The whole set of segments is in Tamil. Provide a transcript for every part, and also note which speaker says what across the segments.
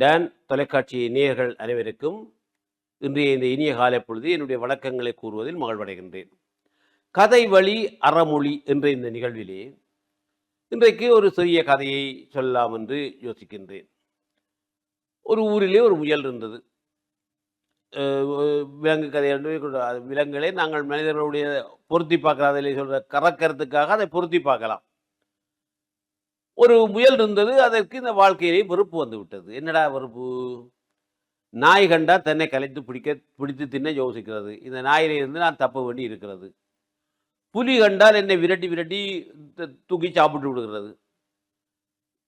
Speaker 1: டான் தொலைக்காட்சி நேயர்கள் அனைவருக்கும் இன்றைய இந்த இனிய காலை பொழுது என்னுடைய வழக்கங்களை கூறுவதில் மகிழ்வடைகின்றேன். கதை வழி அறமொழி என்ற இந்த நிகழ்விலே இன்றைக்கு ஒரு சிறிய கதையை சொல்லலாம் என்று யோசிக்கின்றேன். ஒரு ஊரிலே ஒரு முயல் இருந்தது. விலங்கு கதை விலங்குகளை நாங்கள் மனிதர்களுடைய பொருத்தி பார்க்கலாம் அதில் சொல்கிற கறக்கிறதுக்காக அதை பொருத்தி பார்க்கலாம். ஒரு முயல் இருந்தது அதற்கு இந்த வாழ்க்கையிலே வெறுப்பு வந்து விட்டது. என்னடா வெறுப்பு? நாய் கண்டா தன்னை கலைத்து பிடிக்க பிடித்து தின்ன யோசிக்கிறது. இந்த நாயிலிருந்து நான் தப்ப வேண்டி இருக்கிறது. புலி கண்டால் என்னை விரட்டி விரட்டி த- தூக்கி சாப்பிட்டு விடுகிறது.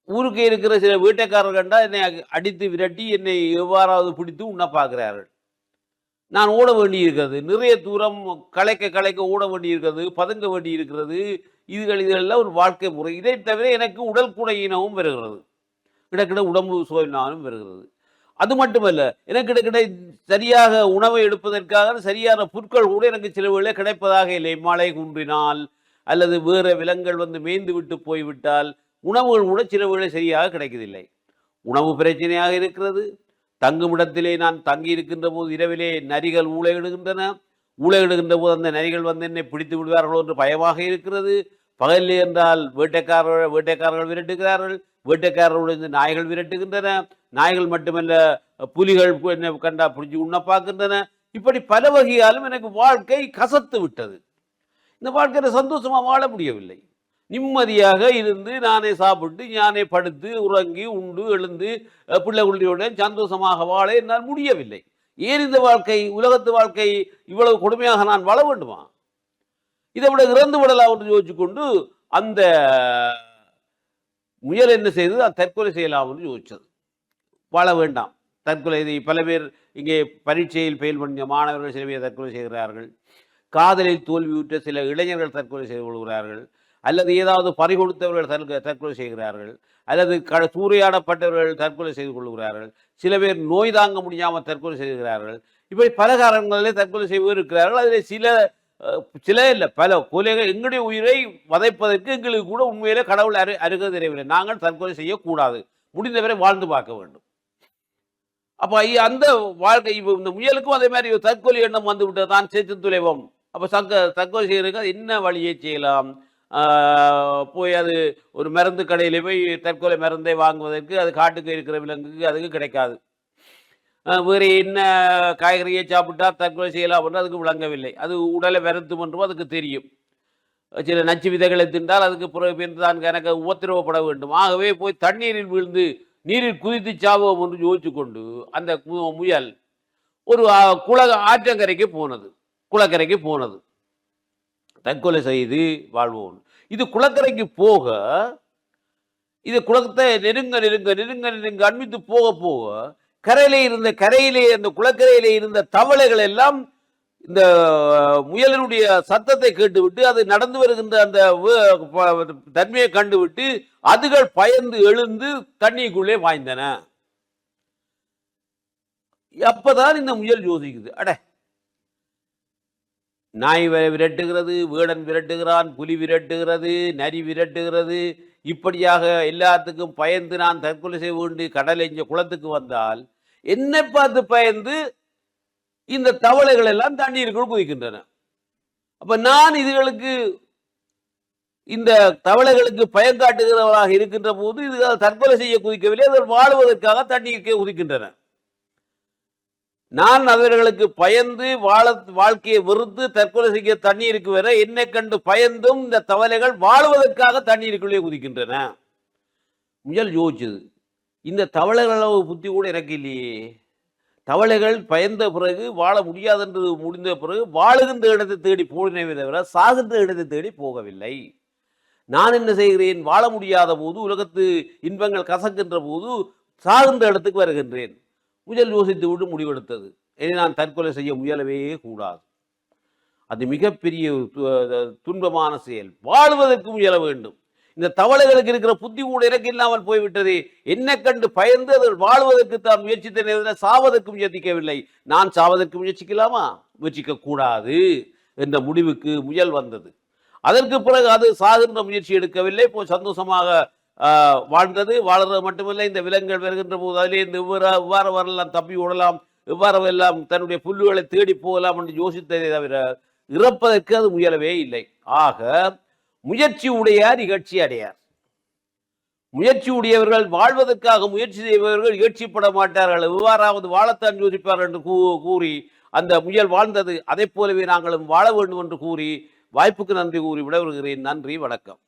Speaker 1: ஊருக்கு இருக்கிற சில வீட்டைக்காரர் கண்டால் என்னை அடித்து விரட்டி என்னை எவ்வாறாவது பிடித்து உண்ண பார்க்கிறார்கள். நான் ஓட வேண்டி இருக்கிறது நிறைய தூரம் களைக்க களைக்க ஓட வேண்டி இருக்கிறது பதுங்க வேண்டி இருக்கிறது இதுகள் இதெல்லாம் ஒரு வாழ்க்கை முறை. இதை தவிர எனக்கு உடல் குடையினமும் வருகிறது. கிடக்கிட உடம்பு சோயினாலும் வருகிறது. அது மட்டுமல்ல எனக்கு கிடக்கிட சரியாக உணவை எடுப்பதற்காக சரியான புற்கள் கூட எனக்கு சில வேளை கிடைப்பதாக இல்லை. மழை குன்றினால் அல்லது வேறு விலங்குகள் வந்து மேய்ந்து விட்டு போய்விட்டால் உணவுகள் கூட சில வேளை சரியாக கிடைக்கவில்லை. உணவு பிரச்சனையாக இருக்கிறது. தங்குமிடத்திலே நான் தங்கி இருக்கின்ற போது இரவிலே நரிகள் ஊழையிடுகின்றன ஊழையிடுகின்ற போது அந்த நரிகள் வந்து என்னை பிடித்து விடுவார்களோ என்று பயமாக இருக்கிறது. பகலில் என்றால் வேட்டைக்காரர்கள் வேட்டைக்காரர்கள் விரட்டுகிறார்கள். வேட்டைக்காரர்களுடைய இந்த நாய்கள் விரட்டுகின்றன. நாய்கள் மட்டுமல்ல புலிகள் என்னை கண்டா பிடிச்சி உண்ண பார்க்கின்றன இப்படி பல வகையாலும் எனக்கு வாழ்க்கை கசத்து விட்டது. இந்த வாழ்க்கையில சந்தோஷமா வாழ முடியவில்லை. நிம்மதியாக இருந்து நானே சாப்பிட்டு நானே படுத்து உறங்கி உண்டு எழுந்து பிள்ளை குள்ளியுடன் சந்தோஷமாக வாழ என்னால் முடியவில்லை. ஏன் இந்த வாழ்க்கை உலகத்து வாழ்க்கை இவ்வளவு கொடுமையாக நான் வாழ வேண்டுமா? இதை விட இறந்து விடலாம் என்று யோசிச்சு கொண்டு அந்த முயல் என்ன செய்தது? அது தற்கொலை செய்யலாம் என்று யோசிச்சது வாழ வேண்டாம். தற்கொலை இதை பல பேர் இங்கே பரீட்சையில் ஃபெயில் பண்ண மாணவர்கள் சில பேர் தற்கொலை செய்கிறார்கள். காதலில் தோல்வியுற்ற சில இளைஞர்கள் தற்கொலை செய்து கொள்கிறார்கள். அல்லது ஏதாவது பறி கொடுத்தவர்கள் தற்கொலை தற்கொலை செய்கிறார்கள் அல்லது க சூறையாடப்பட்டவர்கள் தற்கொலை செய்து கொள்கிறார்கள் சில பேர் நோய் தாங்க முடியாமல் தற்கொலை செய்கிறார்கள் இப்படி பல காரணங்களிலே தற்கொலை செய்வோர் இருக்கிறார்கள். அதில் சில அஹ், சில இல்லை பல கொலைகள் எங்களுடைய உயிரை வதைப்பதற்கு எங்களுக்கு கூட உண்மையிலே கடவுள் அரு அருக தெரியவில்லை நாங்கள் தற்கொலை செய்யக்கூடாது. முடிந்தவரை வாழ்ந்து பார்க்க வேண்டும். அப்போ அந்த வாழ்க்கை இப்போ இந்த முயலுக்கும் அதே மாதிரி தற்கொலை எண்ணம் வந்து விட்டது தான் சேர்த்து துளைவோம் அப்போ தக்க தற்கொலை செய்யறதுக்கு என்ன வழியை செய்யலாம்? போய் அது ஒரு மருந்து கடையில் போய் தற்கொலை மருந்தை வாங்குவதற்கு அது காட்டுக்கு இருக்கிற விலங்குக்கு அதுக்கு கிடைக்காது. வேறு என்ன காய்கறியை சாப்பிட்டா தற்கொலை செய்யலாம் என்று அதுக்கு விளங்கவில்லை. அது உடலை வருத்தும் என்றும் அதுக்கு தெரியும். சில நச்சு விதைகளை தின்றால் அதுக்கு பிறகு பின் தான் எனக்கு உபத்திரவப்பட வேண்டும். ஆகவே போய் தண்ணீரில் விழுந்து நீரில் குதித்து சாவோம் என்று யோசிச்சு கொண்டு அந்த முயல் ஒரு குள ஆற்றங்கரைக்கு போனது. குளக்கரைக்கு போனது. தற்கொலை செய்து வாழ்வோம். இது குளக்கரைக்கு போக இது குளத்தை நெருங்க நெருங்க நெருங்க நெருங்க அண்மித்து போக போக கரையிலே இருந்த கரையிலே அந்த குளக்கரையிலே இருந்த தவளைகள் எல்லாம் இந்த முயலினுடைய சத்தத்தை கேட்டுவிட்டு அது நடந்து வருகின்ற அந்த தன்மையை கண்டுவிட்டு அதுகள் பயந்து எழுந்து தண்ணிக்குள்ளே வாய்ந்தன அப்பதான் இந்த முயல் யோசிக்குது அட நாய் விரட்டுகிறது வேடன் விரட்டுகிறான் புலி விரட்டுகிறது நரி விரட்டுகிறது. இப்படியாக எல்லாத்துக்கும் பயந்து நான் தற்கொலை செய்ய வேண்டி கடலை குளத்துக்கு வந்தால் என்னை பார்த்து பயந்து இந்த தவளைகள் எல்லாம் தண்ணீருக்குள் குதிக்கின்றன. அப்ப நான் இதுகளுக்கு இந்த தவளைகளுக்கு பயன் காட்டுகிறவராக இருக்கின்ற போது இது தற்கொலை செய்ய குதிக்கவில்லை அதில் வாழ்வதற்காக தண்ணீருக்கே குதிக்கின்றன. நான் அவர்களுக்கு பயந்து வாழ வாழ்க்கையை வெறுத்து தற்கொலை செய்ய தண்ணீருக்கு வர என்னை கண்டு பயந்தும் இந்த தவளைகள் வாழ்வதற்காக தண்ணீருக்குள்ளே குதிக்கின்றன. முயல் யோசிச்சது இந்த தவளைகள் அளவு புத்தி கூட எனக்கு இல்லையே. தவளைகள் பயந்த பிறகு வாழ முடியாதென்றது முடிந்த பிறகு வாழுகின்ற இடத்தை தேடி போனவே தவிர சாகின்ற இடத்தை தேடி போகவில்லை. நான் என்ன செய்கிறேன்? வாழ முடியாத போது உலகத்து இன்பங்கள் கசக்கின்ற போது சாகின்ற இடத்துக்கு வருகின்றேன். முதல் யோசித்து விட்டு முடிவெடுத்தது. இனி நான் தற்கொலை செய்ய முயலவே கூடாது. அது மிகப்பெரிய து- துன்பமான செயல். வாழ்வதற்கு முயல வேண்டும். இந்த தவளைகளுக்கு இருக்கிற புத்தி கூட எனக்கு இல்லாமல் போய்விட்டது. என்ன கண்டு பயந்து அது வாழ்வதற்கு தான் முயற்சித்த நேரத்தில் சாவதற்கு முயற்சிக்கவில்லை. நான் சாவதற்கு முயற்சிக்கலாமா? முயற்சிக்க கூடாது என்ற முடிவுக்கு முயல் வந்தது. அதற்கு பிறகு அது சாகின்ற முயற்சி எடுக்கவில்லை. இப்போ சந்தோஷமாக வாழ்ந்தது வாழ்றது மட்டுமல்ல இந்த விலங்குகள் வருகின்ற போது அதிலே இந்த இவ்வாறு இவ்வாறு வரலாம் தப்பி ஓடலாம் இவ்வாறு எல்லாம் தன்னுடைய புல்லுகளை தேடி போகலாம் என்று யோசித்ததை தவிர இறப்பதற்கு அது முயலவே இல்லை. ஆக முயற்சி உடையார் இகழ்ச்சி அடையார். முயற்சி உடையவர்கள் வாழ்வதற்காக முயற்சி செய்பவர்கள் இகழ்ச்சிப்பட மாட்டார்கள். எவ்வாறாவது வாழத்தான் யோசிப்பார்கள் என்று கூ- கூறி அந்த முயல் வாழ்ந்தது. அதைப் போலவே நாங்களும் வாழ வேண்டும் என்று கூறி வாய்ப்புக்கு நன்றி கூறி விட வருகிறேன் நன்றி வணக்கம்.